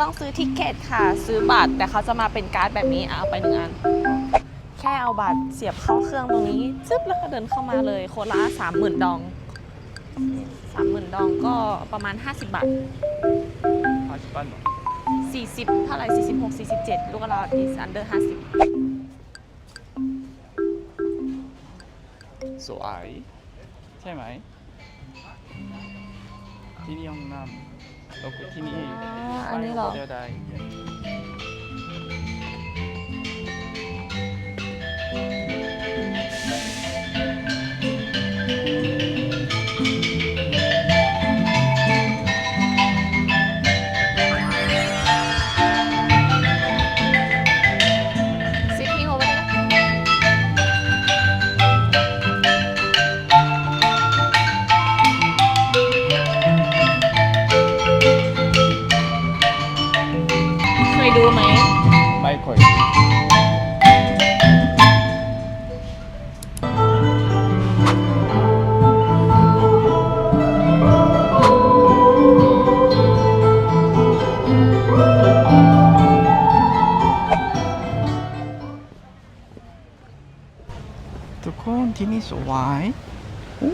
ต้องซื้อทิกเก็ตค่ะ ซื้อบัตรแต่เขาจะมาเป็นการ์ดแบบนี้อะเอาไปหนึ่งอัน แค่เอาบัตรเสียบเข้าเครื่องตรงนี้ซึบแล้วก็เดินเข้ามาเลยโคนละสามหมื่นดองสามหมื่นดองก็ประมาณ 50 บาท40반40 เท่าไหร่46 47 ลูกเราดีอันเดอร์50สวยใช่ไหมที่นี่ห้องน้ำ แล้วก็ที่นี่อ๋ออันนี้เหรอไปเที่ยวได้ สวยอู้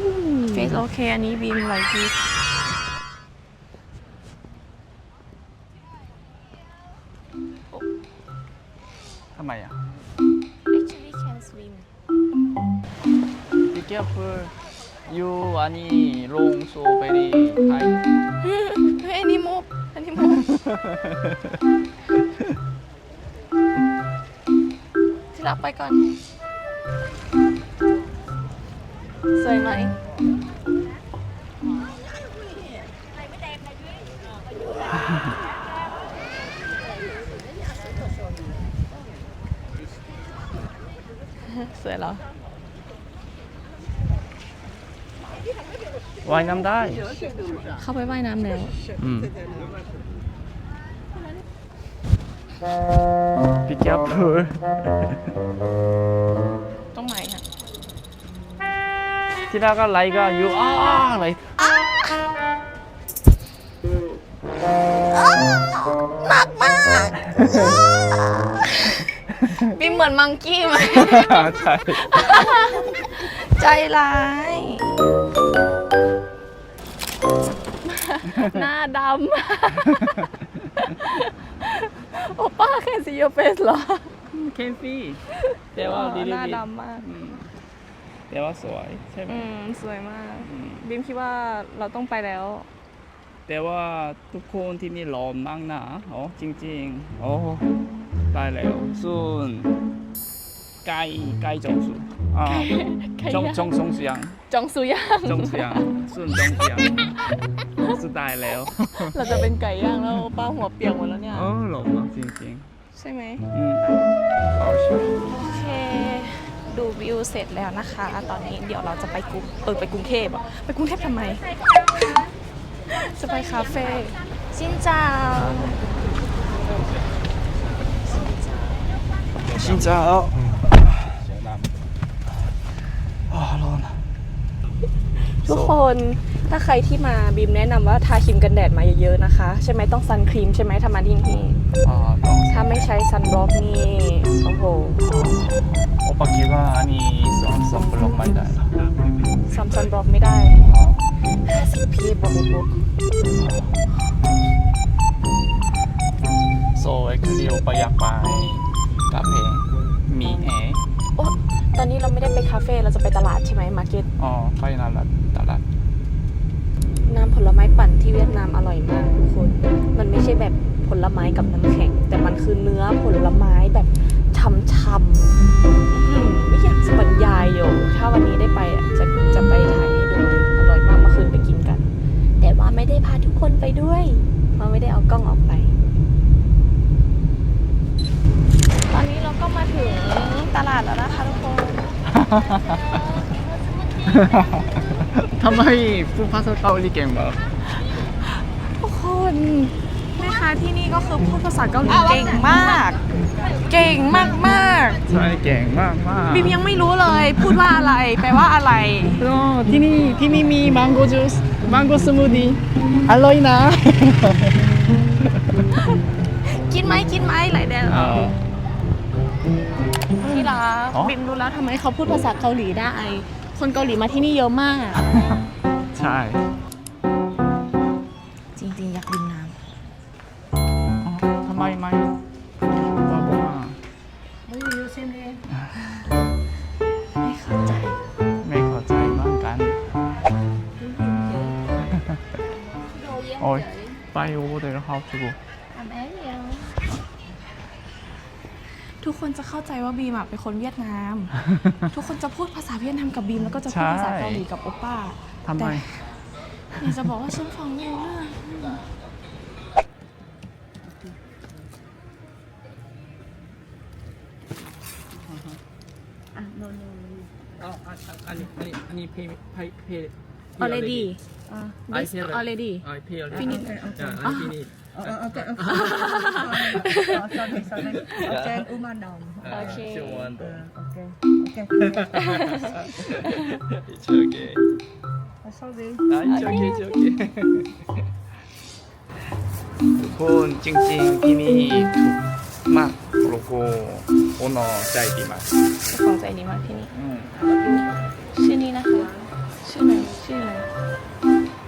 Face โอเค อันนี้บีม like this ทำไมอะ actually can swim Be careful you อันนี้ลง so very high เฮ้ยอันนี้มุกอันนี้มุกที่รักไปก่อน สวยไหมสวยเหรอว่ายน้ำได้ เข้าไปว่ายน้ำแล้วอืม Be careful ตรงไหนอะ ที่แล้วก็ไลค์ก็ you are like บีมเหมือนมังกี้ไหมใช่ใจร้าย หน้าดำโอป้าแค่ซีโอเฟสเหรอ เคนซี่แต่ว่าอ๋อดีหดีน้าดำมาก แต่ว่าสวยใช่ไหมอืมสวยมากอืมบีมคิดว่าเราต้องไปแล้ว แต่ว่าทุกคนที่นี่ร้อนมากนะโอ้จริงๆโอ้ตายแล้วส่วนไก่ไก่จงสุอ่าไก่จงย่างจงจงเสียงจองสุย่างจงเสียงส่วนจงเสียงสุดตายแล้ว เราจะเป็นไก่ย่างแล้วโอป้าหัวเปียกหมดแล้วเนี่ยโอ้หลงมากจริงใช่ไหมๆอืมเอาใช่โอเค ดูวิวเสร็จแล้วนะคะ ตอนนี้เดี๋ยวเราจะไปกรุงเออไปกรุงเทพอะไปกรุงเทพทำไม จะไปคาเฟ่ชินจาชินเจ้าอ๋อร้อนทุกคนถ้าใครที่มาบีมแนะนำว่าทาครีมกันแดดมาเยอะๆนะคะ ใช่ไหมต้องซันครีมใช่ไหมถ้ามาที่นี่อ๋อต้องถ้าไม่ใช้ซันบล็อกนี่ โอ้โห โอปาคิดว่าอันนี้สองสองบล็อกไม่ได้หรอซัมซันบล็อกไม่ได้50พีบวกบวกโซเอ็กซ์เดียวไปอยากไปกาเฟ่มีแอร์โอ้ตอนนี้เราไม่ได้ไปคาเฟ่ เราจะไปตลาดใช่ไหมมาร์เก็ตอ๋อไปนาลัดตลาดน้ำผลไม้ปั่นที่เวียดนามอร่อยมากทุกคน มันไม่ใช่แบบผลไม้กับน้ำแข็ง แต่มันคือเนื้อผลไม้แบบ ช่ำๆไม่อยากจะบรรยายอยู่ ถ้าวันนี้ได้ไปอะจะจะไปถ่ายให้ดูอร่อยมากเมื่อคืนไปกินกัน แต่ว่าไม่ได้พาทุกคนไปด้วยเพราะไม่ได้เอากล้องออกไป ตอนนี้เราก็มาถึงตลาดแล้วนะคะทุกคนทำไมพูดภาษาเกาหลีเก่งมากทุกคนแม่ค้าที่นี่ก็คือพูดภาษาเกาหลีเก่งมาก เก่งมากมากใช่เก่งมากมากๆบิมยังไม่รู้เลย พูดว่าอะไร แปลว่าอะไรโอ้ที่นี่ที่นี่มีมังโก้จูสมังโกสมูทตี้อร่อยนะกินไหมกินไหมไหลแดงเออ ที่รักอ๋อ บิมรู้แล้วทำไมเขาพูดภาษาเกาหลีได้ คนเกาหลีมาที่นี่เยอะมาก ใช่ จริงๆ อยากดื่มน้อ๋อ ทำไมไม่บอกว่าำไม่เข้าใจ ไม่เข้าใจเหมือนกัน โอ้ยไปโอเวอร์เดอร์เฮาส์กูทุกคนจะเข้าใจว่าบีมอะเป็นคนเวียดนาม ทุกคนจะพูดภาษาเวียดนามกับบีมแล้วก็จะพูดภาษาเกาหลีกับโอป้าทำไมแต่อยากจะบอกว่าฉันฟังไม่รู้เรื่อง อ๋ออันนี้ อันนี้อันนี้เพย์เพย์เพย์ already I this pay already. already I pay already. Finish. Yeah, I finish. Okay, okay. oh, sorry, sorry. Okay, umadam. Uh, Okay. still want. Okay, okay. It's okay. Oh, sorry. Ah, it's okay, it's okay. ทุกคนจริงๆที่นี่ถูกมากโลโก้โอนอใจดีมากเจ้าของใจดีมากที่นี่ อืมชื่อนี้นะคะ ชื่ออะไรชื่ออะไร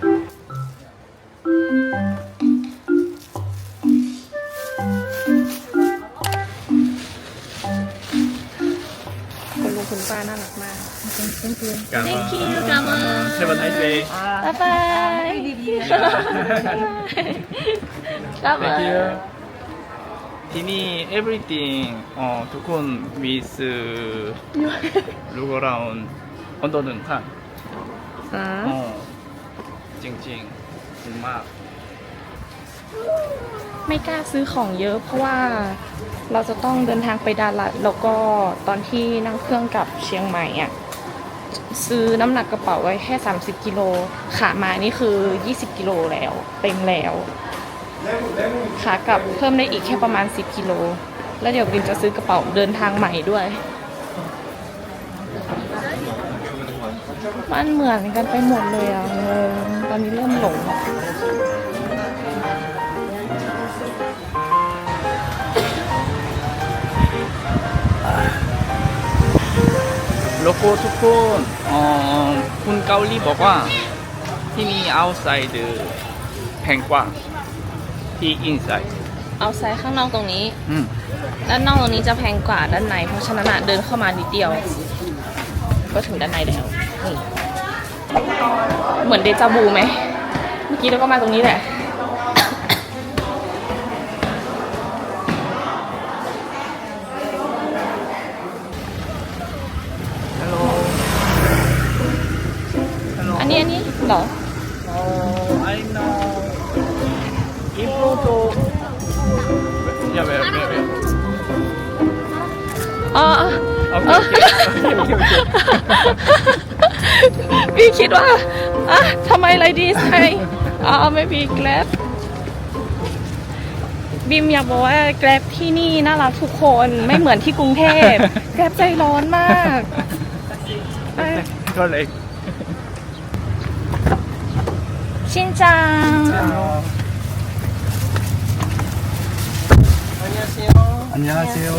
คุณลุงคุณป้าน่ารักมาก Thank you. Thank you กามา Have a nice day. บ๊ายบายกามา Thank you. ที่นี่ everything อ๋อทุกคน with ลูกเรา อันโดหนึ่งพันอ่าอ๋อจริงๆดีมาก ไม่กล้าซื้อของเยอะเพราะว่าเราจะต้องเดินทางไปดาลัดแล้วก็ตอนที่นั่งเครื่องกลับเชียงใหม่อะซื้อน้ำหนักกระเป๋าไว้แค่ 30 กิโลขามานี่คือ 20 กิโลแล้วเต็มแล้วขากลับเพิ่มได้อีกแค่ประมาณ 10 กิโล แล้วเดี๋ยวบินจะซื้อกระเป๋าเดินทางใหม่ด้วย มันเหมือนกันไปหมดเลยอะงงตอนนี้เริ่มหลงอะโลโก้ทุกคนอ๋อคุณเกาหลีบอกว่าที่นี่ outside แพงกว่าที่ inside เอาไซส์ข้างนอกตรงนี้อืมด้านนอกตรงนี้จะแพงกว่าด้านใน เพราะฉะนั้นอะเดินเข้ามานิดเดียว ก็ถึงด้านในแล้วนี่ เหมือนเดจาบูไหม เมื่อกี้เราก็มาตรงนี้แหละฮัลโหลฮัลโหลอันนี้อันนี้เหรอ Oh, I know. In photo. Yeah, wait, wait, wait. อ๋อ Okay, okay, okay, okay, okay. พี่คิดว่าอ่ะทำไมไรดีไซน์อ๋อไม่มีแกร็บบิมอยากบอกว่าแกร็บที่นี่น่ารักทุกคนไม่เหมือนที่กรุงเทพ แกร็บใจร้อนมากเอ้ย Correct. ชินจัง 안녕하세요.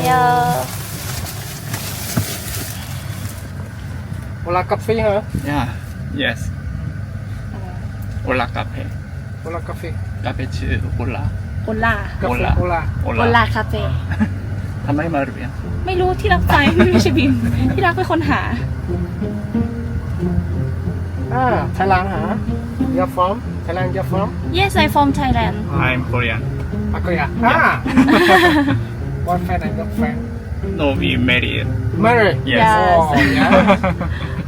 Hola café hả? Yeah, Yes. Hola café. Hola café. กาเฟชื่อ Hola. โอลา Hola. Hola. โอลาคาเฟ่ทำไมมาเรียนไม่รู้ที่รักใจไม่รู้ชบิมที่รักเป็นคนหา อ่าไทยแลนด์ฮะ you're from ไทยแลนด์ you're from Yes I from Thailand I'm Korean. อะก็อย่าอ่า boyfriend and girlfriend No, we married. married Yes. Yes. oh yeah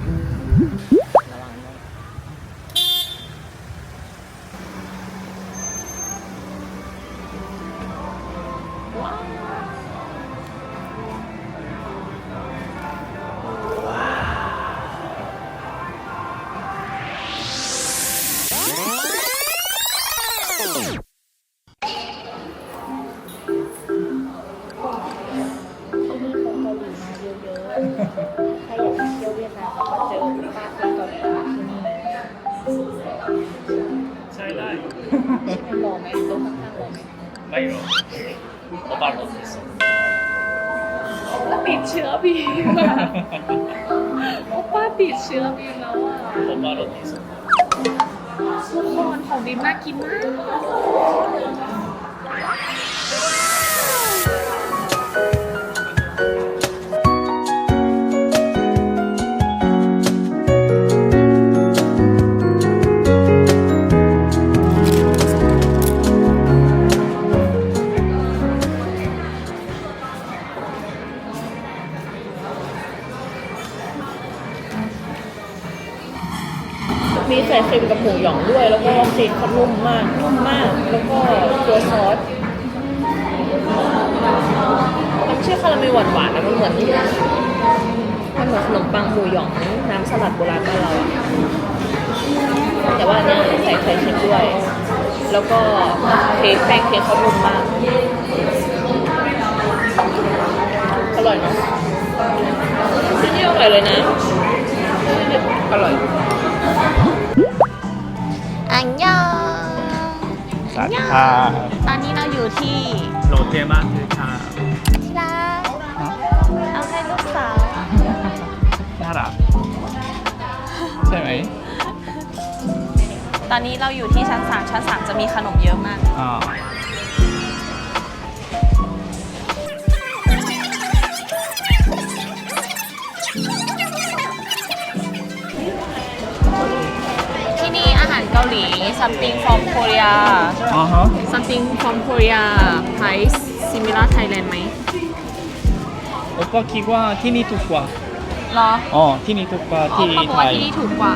รอไหมโต๊ะข้างๆรอไหมไม่หรอกโอบารถที่สุดแล้วติดเชื้อบีมอะโอป้าติดเชื้อบีมแล้วอะโอบารถที่สุดทุกคนของบีมน่ากินมาก ค็มกับหมูหยองด้วย แล้วก็ชีสเขานุ่มมากนุ่มมาก แล้วก็ตัวซอสมันไม่ใช่คาราเมลหวานๆนะมันเหมือนมันเหมือนขนมปังหมูหยองน้ำสลัดโบราณบ้านเราอะแต่ว่าเนี่ยใส่ไข่เค็มด้วย แล้วก็เค้กแป้งเค้กเขานุ่มมากอร่อยเนาะที่นี่อร่อยเลยนะอร่อย อันยองสวัสดีค่ะตอนนี้เราอยู่ที่โรเตมาคือค่ะที่ร้านเอาให้ลูกสาวน่ารักใช่ไหม ตอนนี้เราอยู่ที่ชั้น3ชั้น3จะมีขนมเยอะมากอ่าาหารเกาหลี something from Korea อ่าฮะ something from Korea price similar Thailand ไหมโอป้าคิดว่าที่นี่ถูกกว่ารออ๋อ ที่นี่ถูกกว่าอ๋อที่เขาบอกไทว่าย ที่นี่ถูกกว่า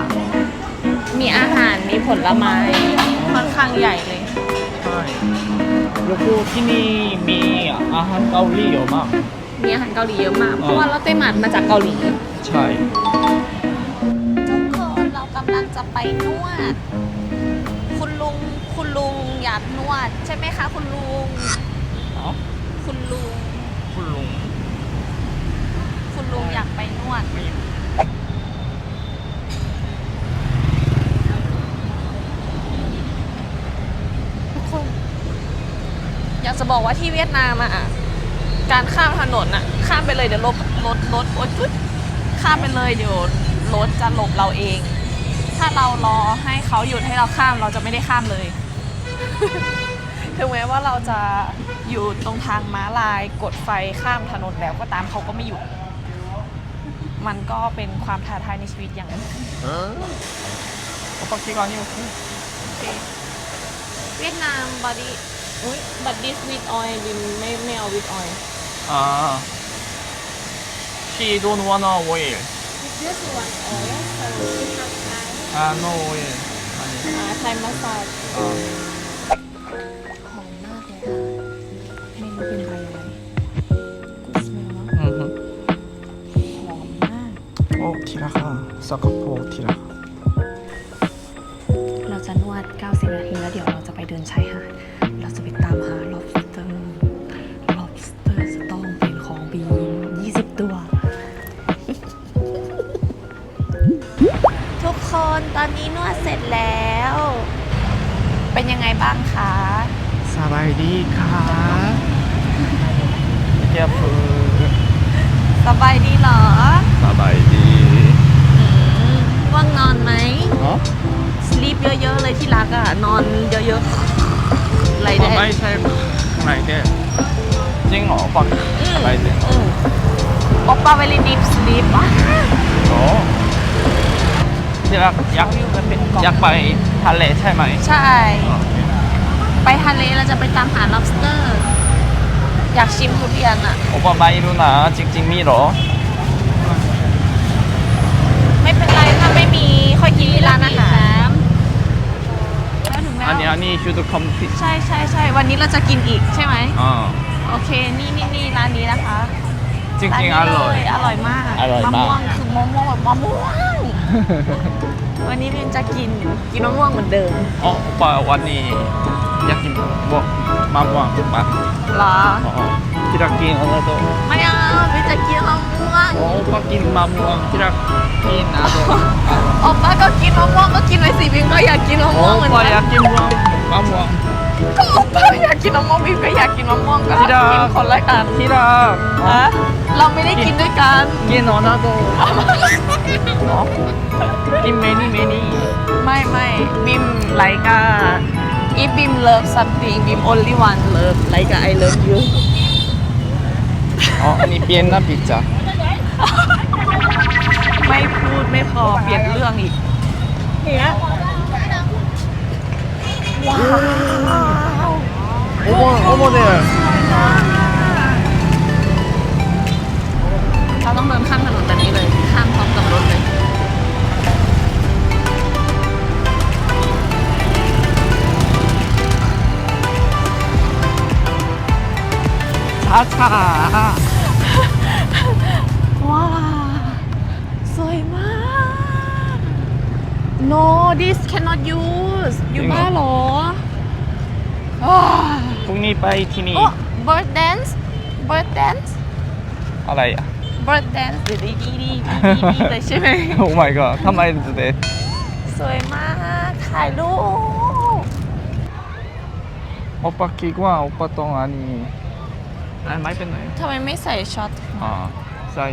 มีอาหาร มีผลไม้ ค่อนข้างใหญ่เลย ใช่แล้วก็ที่นี่มีอาหารเกาหลีเยอะมาก มีอาหารเกาหลีเยอะมากอ๋อเพราะว่าเราเต้หมัดมาจากเกาหลี ใช่ จะไปนวด คุณลุงคุณลุงอยากนวด ใช่ไหมคะ คุณลุงเนาะคุณลุง คุณลุงคุณลุงอยากไปนวดทุกคน อยากจะบอกว่าที่เวียดนามอะการข้ามถนนอะข้ามไปเลยเดี๋ยวรถรถรถโอ๊ยจุดข้ามไปเลยเดี๋ยวรถจะหลบเราเองถ้าเรารอให้เขาหยุดให้เราข้ามเราจะไม่ได้ข้ามเลย ถึงแม้ว่าเราจะอยู่ตรงทางม้าลายกดไฟข้ามถนนแล้วก็ตามเขาก็ไม่หยุด มันก็เป็นความท้าทายในชีวิตอย่างหนึงโอป้าคิดว่านี่โอเคเวียดนามบอดี้อุ้ยบัตดิสวิดออยล์ไม่ไม่เอาวิดออยล์อ่า she don't wanna oil This one oil so we have Thai อ่า no oil อันนี้อ่า Thai massage อ่าหอมมากเลยค่ะไม่รู้เป็นใบอะไร Good smell เนอะอือฮึหอมมาก โอ้ทีละค่ะสักกะโปทีละค่ะ คนตอนนี้นวดเสร็จแล้ว เป็นยังไงบ้างคะสบายดีค่ะเทียบคือสบายดีเหรอสบายดีอืมว่างนอนไหมเนาะสลีปเยอะๆเลยที่รักอะนอนเยอะๆไรก็ได้ไม่ใช่ไรเด้จริงเหรอฟังไรเด้อืมโอปป้าเวลิดีฟสลีปอะโอ้ ที่รักอยากอยากไปทะเลใช่ไหมใช่ ไปทะเลเราจะไปตามหา lobster อยากชิมทุเรียนอะโอปาไม่รู้นะจริง ๆ มีเหรอ ไม่เป็นไรถ้าไม่มีค่อยกินที่ร้านอาหารแล้วถึงแล้วอันนี้อันนี้ should complete ใช่ใช่ใช่วันนี้เราจะกินอีกใช่ไหมอ่าโอเคนี่นี่นี่ร้านนี้นะคะจริงร้านๆนี้อร่อยเลอร่อยมากอร่อยมาก มะม่วงคือมะม่วงแบบมะม่วง วันนี้เรียนจะกินกินมะม่วงเหมือนเดิมอ๋อปาวันนี้อยากกินบวกมะม่วงมาเหรออ๋อที่รักกินอะไรตัวไม่เอาพี่จะกินมะม่วงโอ้ปากินมะม่วงที่รักกินอะไรโอป้าก็กินมะม่วงก็กินไปสิพิมก็อยากกินมะโอ้ม่วงเหมือนปากัอยากนกินมะม่วงมะม่วงอยากกินมะม่วงบีมก็อยากกินมะม่วงก็ที่รักกินคนละกันที่รักฮะเราไม่ได้กินด้วยกันกินโนนาโด like a if bim love something bim only one love like a I love you อ๋ออันนี้เปลี่ยนนะพิซซ่าไม่พูดไม่พอเปลี่ยนเรื่องอีกเนี่ยว้าวโอ้โหโอ้โหเนี่ยเราต้องเดินข้ามถนนแบบนี้เลย ช้าช้าว้าวสวยมาก no this cannot use อยู่บ้านเหรออ้าวพรุ่งนี้ไปที่นี่โอ้ bird dance bird dance อะไรอะ bird dance ดีดีดีดีดีเลยใช่ไหมโอ้ my god ทำไมจะเด็ดสวยมาก ถ่ายรูปโอปาคิดว่าโอปาตรงอันนี้ อันไม่เป็นไรทำไมไม่ใส่ช็อตอ่าใส่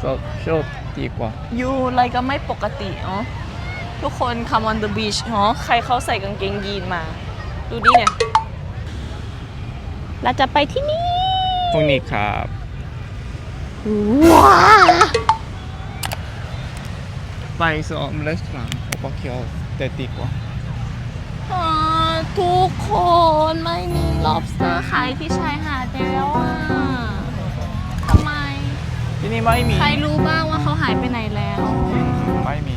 ชอบชอบดีกว่ายูอะไรก็ไม่ปกติอ๋อทุกคน come on the beach อ๋อใครเขาใส่กางเกงยีนมา ดูดิเนี่ย เราจะไปที่นี่พรุ่งนี้ครับว้าไปซ้อมรีสอร์ทโอปาคิโอแต่ดีกว่าอ่า ทุกคนไม่มี lobster ขายที่ชายหาดแล้วอะทำไม ที่นี่ไม่มีใครรู้บ้างว่าเขาหายไปไหนแล้ว ไม่มี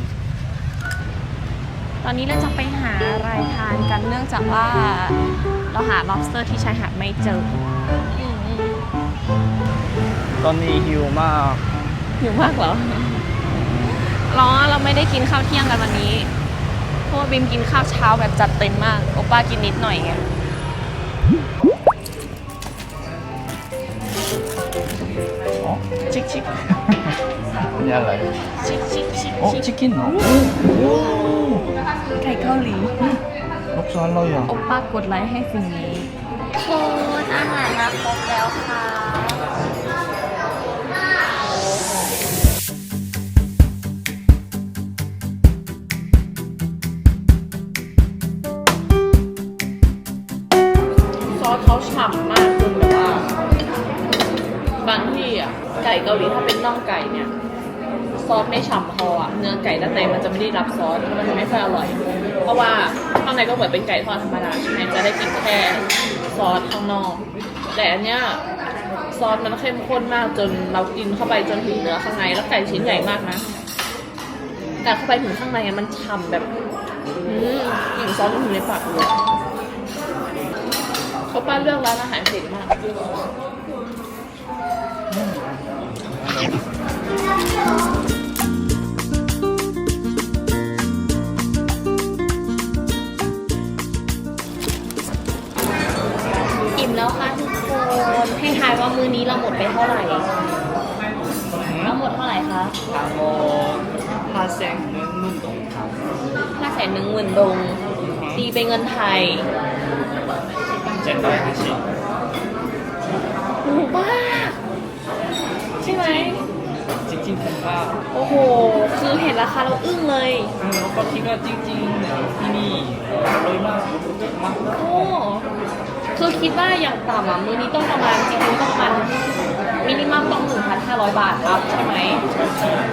ตอนนี้เราจะไปหาอะไรทานกันเนื่องจากว่าเราหา lobster ที่ชายหาดไม่เจออืมตอนนี้หิวมากหิวมากเหรอร้อเราไม่ได้กินข้าวเที่ยงกันวันนี้เพ ราะว่าบิมกินข้าวเช้าแบบจัดเต็มมาก โอป้ากินนิดหน่อยไงอ๋อชิคชิคนี่อะไรชิคชิคชิคโอ้ชิคชิคกินเหรอไก่เกาหลีรสชาติอร่อยอะโอป้ากดไลค์ให้สิ่งนี้โคนอาหารมาครบแล้วค่ะ เกาหลีถ้าเป็นน่องไก่เนี่ยซอสไม่ฉ่ำพออะเนื้อไก่ด้านในมันจะไม่ได้รับซอสมันจะไม่ค่อยอร่อย เพราะว่าข้างในก็เหมือนเป็นไก่ทอดธรรมดาใช่ไหมจะได้กินแค่ซอสข้างนอก แต่อันเนี้ยซอสมันเข้มข้นมากจนเรากินเข้าไปจนถึงเนื้อข้างในแล้วไก่ชิ้นใหญ่มากนะแต่เข้าไปถึงข้างในมันฉ่ำแบบอืมกลิ่นซอสมันอยู่ในปากเลยเขาป้าเลือกร้านอาหารเก่งมาก อิ่มแล้วค่ะทุกคนให้ทายว่ามื้อนี้เราหมดไปเท่าไหร่เราหมดเท่าไหร่คะทั้งหมดห้าแสนหนึ่งหมื่นดงครับห้าแสนหนึ่งหมื่นดง ตีเป็นเงินไทยเจ็ดร้อยห้าสิบถูกมากใช่ ไหมจริงๆผมว่าโอ้โห คือเห็นราคาเราอึ้งเลย เราก็คิดว่าจริงๆที่นี่ร่อยมากมากโอ้คือคิดว่าอย่างต่ำอะมือนี้ต้องประมาณจริงๆต้องประมาณมินิมัมต้อง 1,500 บาทอัพใช่ไหม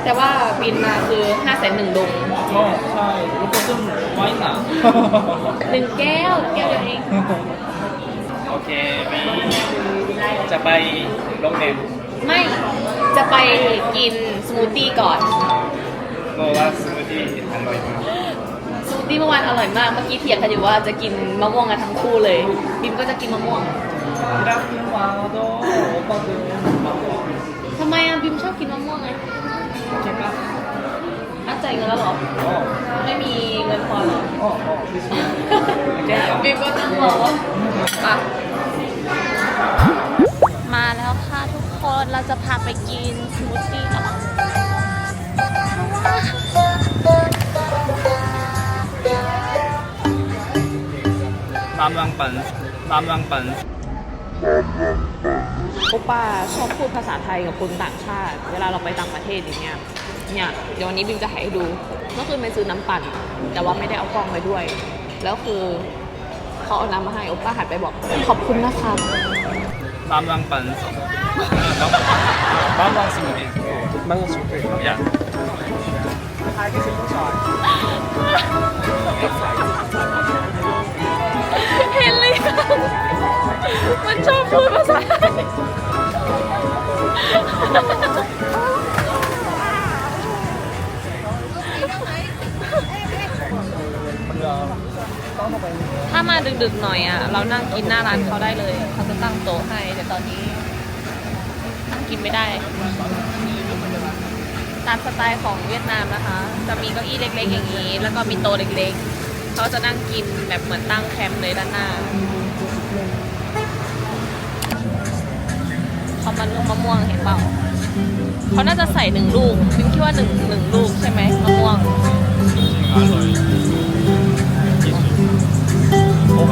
แต่ว่าบินมาคือ5 0 0 0 0หนึ่งดงอ๋อใช่แล้วก็ต้องไว้หนาหนึ่งแก้วแก้วเดียวเองโอเควีจะไปโรงแรมไม่ จะไปกินสมูทตี้ก่อนโนว่าสมูทตี้อร่อยมากสมูทตี้เมื่อวานอร่อยมาก เมื่อกี้เถียงกันอยู่ว่าจะกินมะม่วงกันทั้งคู่เลย บิมก็จะกินมะม่วงที่รักคุณวาวโดโอปาโดมาบอกทำไมอะบิมชอบกินมะม่วงไงโอเคปะอัดใจายเงินแล้วเหรออ๋อไม่มีเงินพอเหรออ๋ออ๋อดิฉันโอเคครับบิมก็ต้องรออะ คนเราจะพาไปกินสมูทตี้กันตามวังปันตามวังปันโอป้าชอบพูดภาษาไทยกับคนต่างชาติ เวลาเราไปต่างประเทศอย่างเงี้ยเนี่ยเดี๋ยววันนี้บิมจะให้ดูเมื่อคืนไปซื้อน้ำปั่น แต่ว่าไม่ได้เอากล้องไปด้วย แล้วคือเขาเอาน้ำมาให้โอป้าหันไปบอกขอบคุณนะคะ Mamang Panso. Mamang Singpil. Mamang Singpil. Yeah. 헨리 만 처음 보는 사람 ถ้ามาดึกๆหน่อยอะ เรานั่งกินหน้าร้านเขาได้เลยเขาจะตั้งโต๊ะให้แต่ตอนนี้นั่งกินไม่ได้ตามสไตล์ของเวียดนามนะคะ จะมีเก้าอี้เล็กๆอย่างนี้ แล้วก็มีโต๊ะเล็กๆ เขาจะนั่งกินแบบเหมือนตั้งแคมป์เลยด้านหน้าเขามันลูกมะม่วงเห็นเปล่าเขาน่าจะใส่หนึ่งลูกพิมคิดว่าหนึ่งหนึ่งลูกใช่ไหมมะม่วง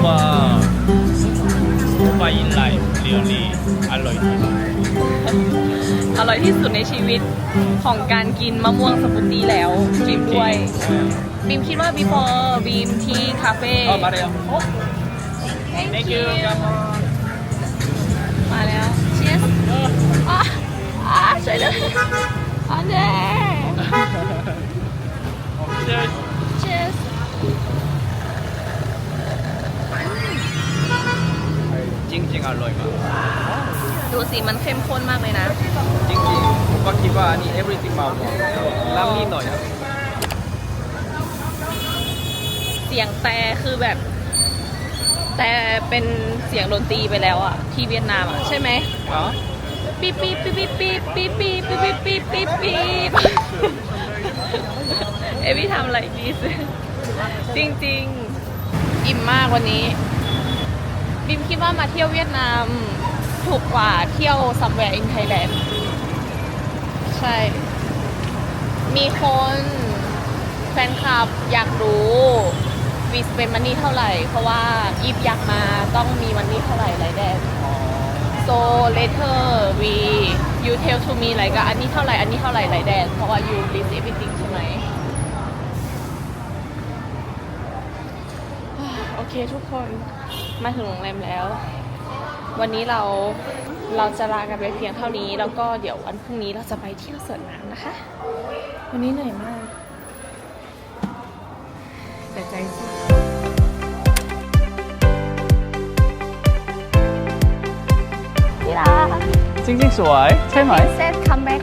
โอปาโอปาอินไลฟ์เรียลลี่อร่อยที่สุดอร่อยที่สุดในชีวิตของการกินมะม่วงสมูทตี้แล้วบีมด้วยบีมคิดว่า before บีมที่คาเฟ่อ๋อมาแล้ว Thank thank you you มาแล้ว cheers อะอะช่วยเลยอันเด้ Cheers cheers จริง ๆ อร่อยมากดูสิมันเข้มข้นมากเลยนะ จริงๆผมก็คิดว่าอันนี่ everything มาหมดน้ำนิดหน่อยครับเสียงแต่คือแบบ แต่เป็นเสียงดนตรีไปแล้วอะที่เวียดนามอะใช่ไหมอ๋อปี๊บปี๊บปี๊บปี๊บปี๊บปี๊บปี๊บปี๊บปี๊บปี๊บปี๊บเอวี่ทำอะไรดีสิจริง ๆ อิ่มมากวันนี้ บิมคิดว่ามาเที่ยวเวียดนามถูกกว่าเที่ยว somewhere in Thailand ใช่ มีคนแฟนคลับอยากรู้วีสเปนมันนี่เท่าไหร่ เพราะว่าอีฟอยากมาต้องมีมันนี่เท่าไหร่ไรแดน so later we you tell to me อะไรก็อันนี้เท่าไหร่ อันนี้เท่าไหร่ไรแดนเพราะว่า you list everything ใช่ไหม โอ เคทุกคนมาถึงโรงแรมแล้ว วันนี้เราเราจะลากันไปเพียงเท่านี้ แล้วก็เดี๋ยววันพรุ่งนี้เราจะไปเที่ยวสวนน้ำนะคะ วันนี้เหนื่อยมากแต่ใจสู้ที่รักจริงๆ สวย ใช่ไหมเซต come back